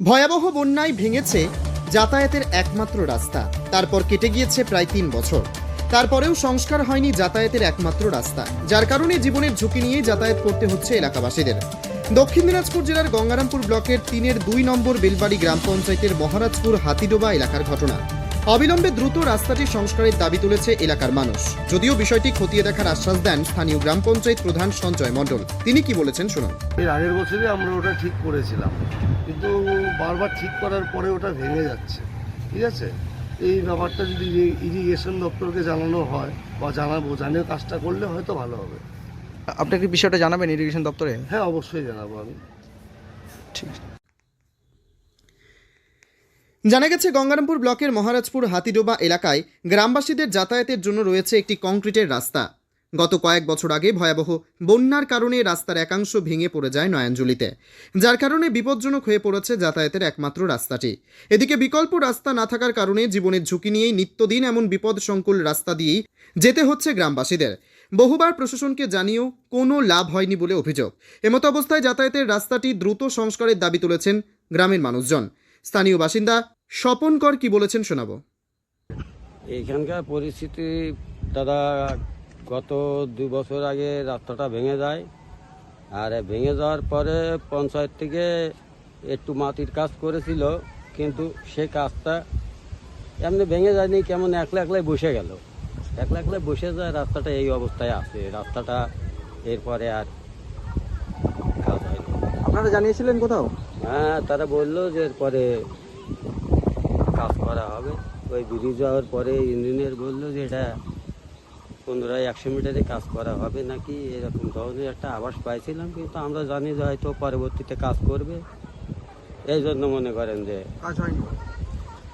ভয়াবহ বন্যায় ভেঙেছে যাতায়াতের একমাত্র রাস্তা। তারপর কেটে গিয়েছে প্রায় তিন বছর। তারপরেও সংস্কার হয়নি যাতায়াতের একমাত্র রাস্তা, যার কারণে জীবনের ঝুঁকি নিয়ে যাতায়াত করতে হচ্ছে এলাকাবাসীদের। দক্ষিণ দিনাজপুর জেলার গঙ্গারামপুর ব্লকের তিনের দুই নম্বর বেলবাড়ি গ্রাম পঞ্চায়েতের মহারাজপুর হাতিডোবা এলাকার ঘটনা। অবিলম্বে দ্রুত রাস্তাটি সংস্কারের দাবি তুলেছে এলাকার মানুষ। যদিও বিষয়টি খতিয়ে দেখার আশ্বাস দেন স্থানীয় গ্রাম পঞ্চায়েত প্রধান সঞ্জয় মণ্ডল। তিনি কি বলেছেন শুনুন। এর আগের বছরই আমরা ওটা ঠিক করেছিলাম। কিন্তু বারবার ঠিক করার পরে ওটা ভেঙে যাচ্ছে। ঠিক আছে? এই ব্যাপারটা যদি ইরিগেশন দপ্তরকে জানানো হয় বা জানাব জানিয়ে কাজটা করলে হয়তো ভালো হবে। আপনি কি বিষয়টা জানাবেন ইরিগেশন দপ্তরে? হ্যাঁ অবশ্যই জানাব আমি। ঠিক। জানা গেছে, গঙ্গারামপুর ব্লকের মহারাজপুর হাতিডোবা এলাকায় গ্রামবাসীদের যাতায়াতের জন্য রয়েছে একটি কংক্রিটের রাস্তা। গত কয়েক বছর আগে ভয়াবহ বন্যার কারণে রাস্তার একাংশ ভেঙে পড়ে যায় নয়াঞ্জলিতে। যার কারণে বিপজ্জনক হয়ে পড়েছে যাতায়াতের একমাত্র রাস্তাটি। এদিকে বিকল্প রাস্তা না থাকার কারণে জীবনের ঝুঁকি নিয়েই নিত্যদিন এমন বিপদ সংকুল রাস্তা দিয়েই যেতে হচ্ছে গ্রামবাসীদের। বহুবার প্রশাসনকে জানিয়েও কোনো লাভ হয়নি বলে অভিযোগ। এমতো অবস্থায় যাতায়াতের রাস্তাটি দ্রুত সংস্কারের দাবি তুলেছেন গ্রামের মানুষজন। স্থানীয় বাসিন্দা স্বপন কর কি বলেছেন শোনাবো। এইখানকার পরিস্থিতি দাদা গত দুই বছর আগে রাস্তাটা ভেঙে যায়। আর ভেঙে যাওয়ার পরে পঞ্চায়েত থেকে একটু মাটির কাজ করেছিল কিন্তু সে কাজটা এমনি ভেঙে যায়নি কেমন একলা একলাই বসে গেল। একলা একলাই বসে যায় রাস্তাটা এই অবস্থায় আছে রাস্তাটা এরপরে আর কাজ হয়নি। আপনারা জানিয়েছিলেন কোথাও? হ্যাঁ তারা বলল যে এরপরে কাজ করা হবে। ওই ব্রিজ যাওয়ার পরে ইঞ্জিনিয়ার বলল যে এটা পনেরো একশো মিটারে কাজ করা হবে নাকি? এরকম ধরনের একটা আভাস পাইছিলাম কিন্তু আমরা জানি যে হয়তো পরবর্তীতে কাজ করবে। এই জন্য মনে করেন যে কাজ হয়নি।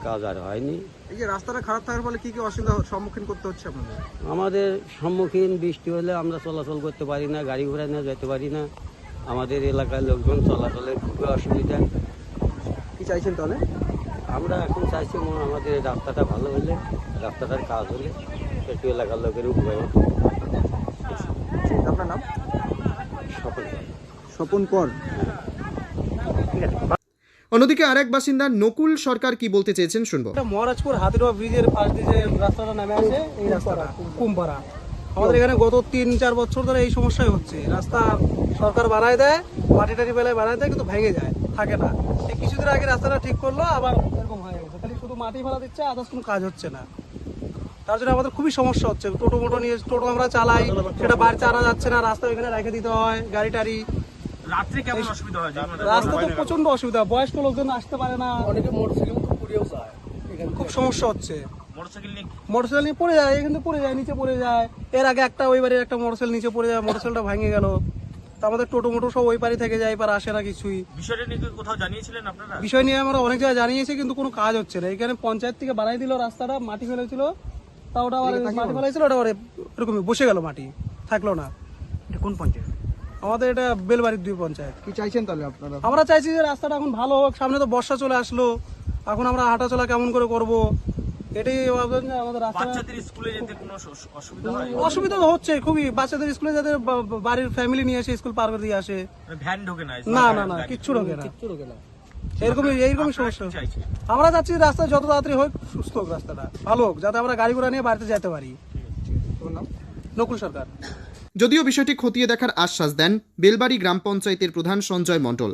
কাজ আর হয়নি। এই যে রাস্তাটা খারাপ থাকার ফলে কি কি অসুবিধার সম্মুখীন করতে হচ্ছে আপনাদের? আমাদের সম্মুখীন বৃষ্টি হলে আমরা চলাচল করতে পারি না গাড়ি ঘোড়া নিয়ে যেতে পারি না। আমাদের এলাকার লোকজন চলাচলের খুবই অসুবিধা। কি চাইছেন তাহলে? আমরা এখন চাইছি মনে হয় আমাদের রাস্তাটা ভালো হলে রাস্তাটার কাজ হলে একটু এলাকার লোকের উপকার হতো। আপনার নাম? সকল স্বপন কর। অন্যদিকে আরেক বাসিন্দা নকুল সরকার কি বলতে চেয়েছেন শুনব। এটা মহারাজপুর হাতিরোয়া ব্রিজের পাশ দিয়ে যে রাস্তাটা নামে আছে এই রাস্তাটা কুমপাড়া। আমাদের এখানে গত তিন চার বছর ধরে এই সমস্যাই হচ্ছে। রাস্তা সরকার বানায় দেয় মাটি টাটি বেলায় বানায় দেয় কিন্তু ভেঙে যায় থাকে না। কিছুদিন আগে রাস্তাটা ঠিক করল আবার এরকম হয়ে গেছে। খালি শুধু মাটি ফেলা দিচ্ছে আদার্স কোনো কাজ হচ্ছে না। তার জন্য আমাদের খুবই সমস্যা হচ্ছে। টোটো মোটো নিয়ে টোটো আমরা চালাই সেটা বাড়িতে আনা যাচ্ছে না রাস্তা ওইখানে রেখে দিতে হয় গাড়ি টাড়ি। রাত্রে কেমন অসুবিধা হয়? রাস্তা তো প্রচণ্ড অসুবিধা। বয়স্ক লোকজন আসতে পারে না। অনেকে মোটরসাইকেল পুড়েও যায়। খুব সমস্যা হচ্ছে। মোটরসাইকেল নিয়ে নিয়ে পড়ে যায় এখান পড়ে যায় নিচে পড়ে যায়। এর আগে একটা ওই বাড়ির একটা মোটরসাইকেল নিচে পড়ে যায় মোটরসাইকেলটা ভেঙে গেল। তা আমাদের টোটো মোটো সব ওই পারে থেকে যায় এবার আসে না কিছুই। বিষয়টা নিয়ে কোথাও জানিয়েছিলেন আপনারা? বিষয় নিয়ে আমরা অনেক জায়গায় জানিয়েছি কিন্তু কোনো কাজ হচ্ছে না। এখানে পঞ্চায়েত থেকে বানাই দিল রাস্তাটা মাটি ফেলেছিল তা ওটা আবার মাটি ফেলেছিল ওটা আবার এরকম বসে গেল মাটি থাকল না। এটা কোন পঞ্চায়েত? আমাদের এটা বেলবাড়ির দুই পঞ্চায়েত। কি চাইছেন তাহলে আপনারা? আমরা চাইছি যে রাস্তাটা এখন ভালো হোক সামনে তো বর্ষা চলে আসলো এখন আমরা হাঁটাচলা কেমন করে করব? এটাই আমাদের বাচ্চাদের স্কুলে যেতে কোনো অসুবিধা হয়? হচ্ছে খুবই। বাচ্চাদের স্কুলে যাদের বাড়ির ফ্যামিলি নিয়ে এসে স্কুল পার করে দিয়ে আসে। মানে ভ্যান ঢোকে না না না না কিচ্ছু ঢোকে না। এরকমই এইরকমই সমস্যা। আমরা চাচ্ছি যে রাস্তা যত তাড়াতাড়ি হোক সুস্থ হোক রাস্তাটা। ভালো হোক যাতে আমরা গাড়ি ঘোড়া নিয়ে বাড়িতে যেতে পারি। নকুল সরকার। যদিও বিষয়টি খতিয়ে দেখার আশ্বাস দেন বেলবাড়ি গ্রাম পঞ্চায়েতের প্রধান সঞ্জয় মণ্ডল।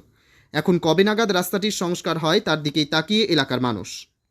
এখন কবে নাগাদ রাস্তাটির সংস্কার হয় তার দিকেই তাকিয়ে এলাকার মানুষ।